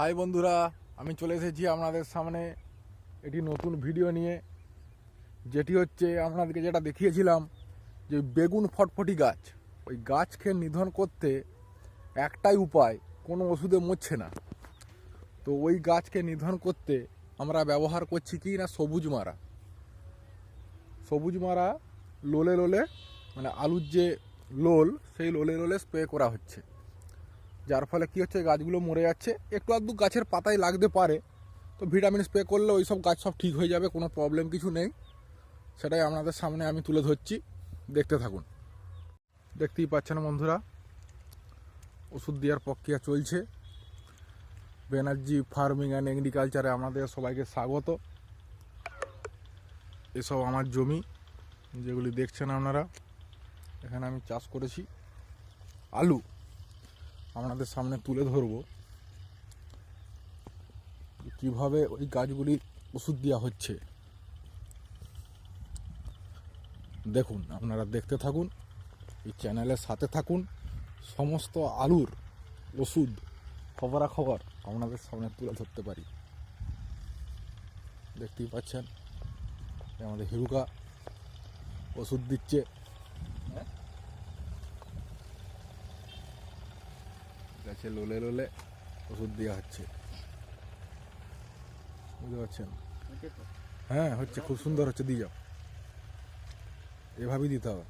High বন্ধুরা, আমি চলে এসেছি আপনাদের সামনে এটি নতুন ভিডিও নিয়ে, যেটি হচ্ছে আপনাদেরকে যেটা দেখিয়েছিলাম যে বেগুন ফটফটি গাছ। ওই গাছকে নিধন করতে একটাই উপায়, কোনো ওষুধে মরছে না। তো ওই গাছকে নিধন করতে আমরা ব্যবহার করছি কি না, সবুজ মারা। সবুজ মারা লোলে লোলে মানে আলুর যে লোল, সেই লোলে লোলে স্প্রে করা হচ্ছে। যার ফলে কী হচ্ছে, গাছগুলো মরে যাচ্ছে। একটু আধটু গাছের পাতায় লাগতে পারে, তো ভিটামিন স্প্রে করলে ওই সব গাছ সব ঠিক হয়ে যাবে, কোনো প্রবলেম কিছু নেই। সেটাই আপনাদের সামনে আমি তুলে ধরছি। দেখতে থাকুন। দেখতেই পাচ্ছেন বন্ধুরা, ওষুধ দেওয়ার প্রক্রিয়া চলছে। ব্যানার্জি ফার্মিং অ্যান্ড এগ্রিকালচারে আমাদের সবাইকে স্বাগত। এসব আমার জমি, যেগুলি দেখছেন আপনারা, এখানে আমি চাষ করেছি। আলু। আপনাদের সামনে তুলে ধরব কীভাবে ওই গাছগুলি ওষুধ দেওয়া হচ্ছে। দেখুন, আপনারা দেখতে থাকুন, এই চ্যানেলের সাথে থাকুন, সমস্ত আলুর ওষুধ খবরাখবর আপনাদের সামনে তুলে ধরতে পারি। দেখতেই পাচ্ছেন আমাদের হিরুকা ওষুধ দিচ্ছে। গাছে লোলে লোলে ওষুধ দেওয়া হচ্ছে। বুঝতে পারছেন? হ্যাঁ হচ্ছে খুব সুন্দর হচ্ছে দিয়ে যাও। এভাবেই দিতে হবে।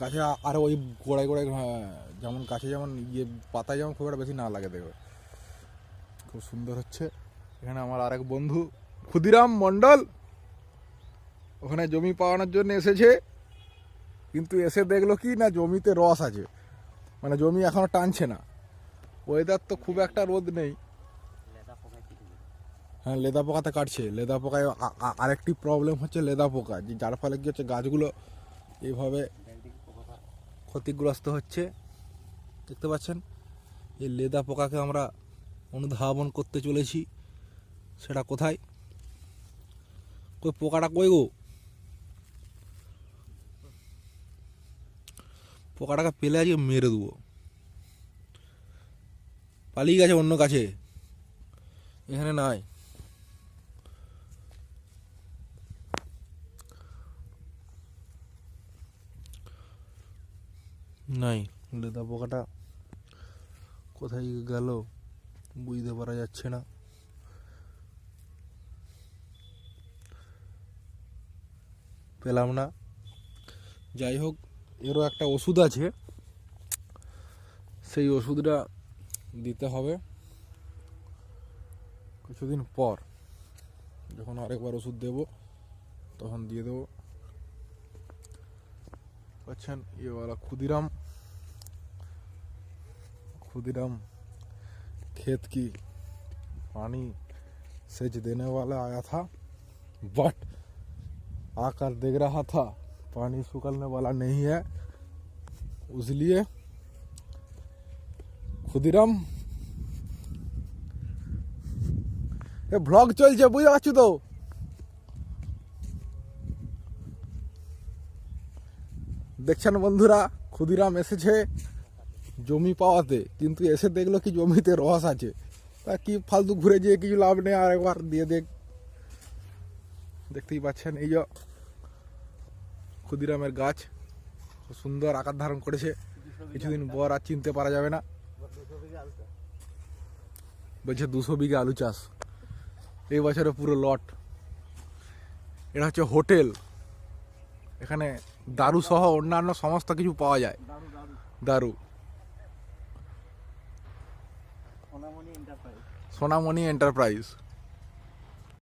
গাছে আ- আরও ওই গোড়ায় গোড়ায় হ্যাঁ, যেমন গাছে যেমন ইয়ে পাতায় যেমন খুব একটা বেশি না লাগে দেখবে। খুব সুন্দর হচ্ছে। এখানে আমার আরেক বন্ধু ক্ষুদিরাম মণ্ডল। ওখানে জমি পাওয়ানোর জন্য এসেছে। কিন্তু এসে দেখল কি না জমিতে রস আছে। মানে জমি এখনও টানছে না। ওয়েদার তো খুব একটা রোদ নেই। হ্যাঁ লেদা পোকাতে কাটছে। লেদা পোকায় আরেকটি প্রবলেম হচ্ছে লেদা পোকা, যে যার ফলে কি হচ্ছে গাছগুলো এইভাবে ক্ষতিগ্রস্ত হচ্ছে। দেখতে পাচ্ছেন? এই লেদা পোকাকে আমরা অনুধাবন করতে চলেছি। সেটা কোথায়? কই পোকাটা কই গো? পোকাটাকে পেলে আজকে মেরে দেবো। পালিয়ে গেছে অন্য কাছে। এখানে নাই। নাই। লেদা পোকাটা কোথায় গেল বুঝতে পারা যাচ্ছে না। পেলাম না। যাই হোক এরও একটা ওষুধ আছে সেই ওষুধটা দিতে হবে কিছুদিন পর যখন আরেকবার ওষুধ দেব তখন দিয়ে দেবো পাচ্ছেন ये वाला खुदीराम खुदीराम खेत की पानी सेच देने वाला आया था बट आकर देख रहा था पानी सुखलने वाला नहीं है इसलिए ক্ষুদিরাম এ ব্লগ চলছে বুঝতে পারছি তো দেখছেন বন্ধুরা ক্ষুদিরাম এসেছে জমি পাওয়াতে কিন্তু এসে দেখলো কি জমিতে রস আছে তা কি ফালতু ঘুরে যেয়ে কিছু লাভ নেই আর একবার দিয়ে দেখ দেখতেই পাচ্ছেন এই যে ক্ষুদিরামের গাছ সুন্দর আকার ধারণ করেছে। কিছুদিন পর আর চিনতে পারা যাবে না। বলছে দুশো বিঘা আলু চাষ। এই বছরে পুরো লট। এটা হচ্ছে হোটেল। এখানে দারু সহ অন্যান্য সমস্ত কিছু পাওয়া যায়। দারু। সোনামণি এন্টারপ্রাইজ।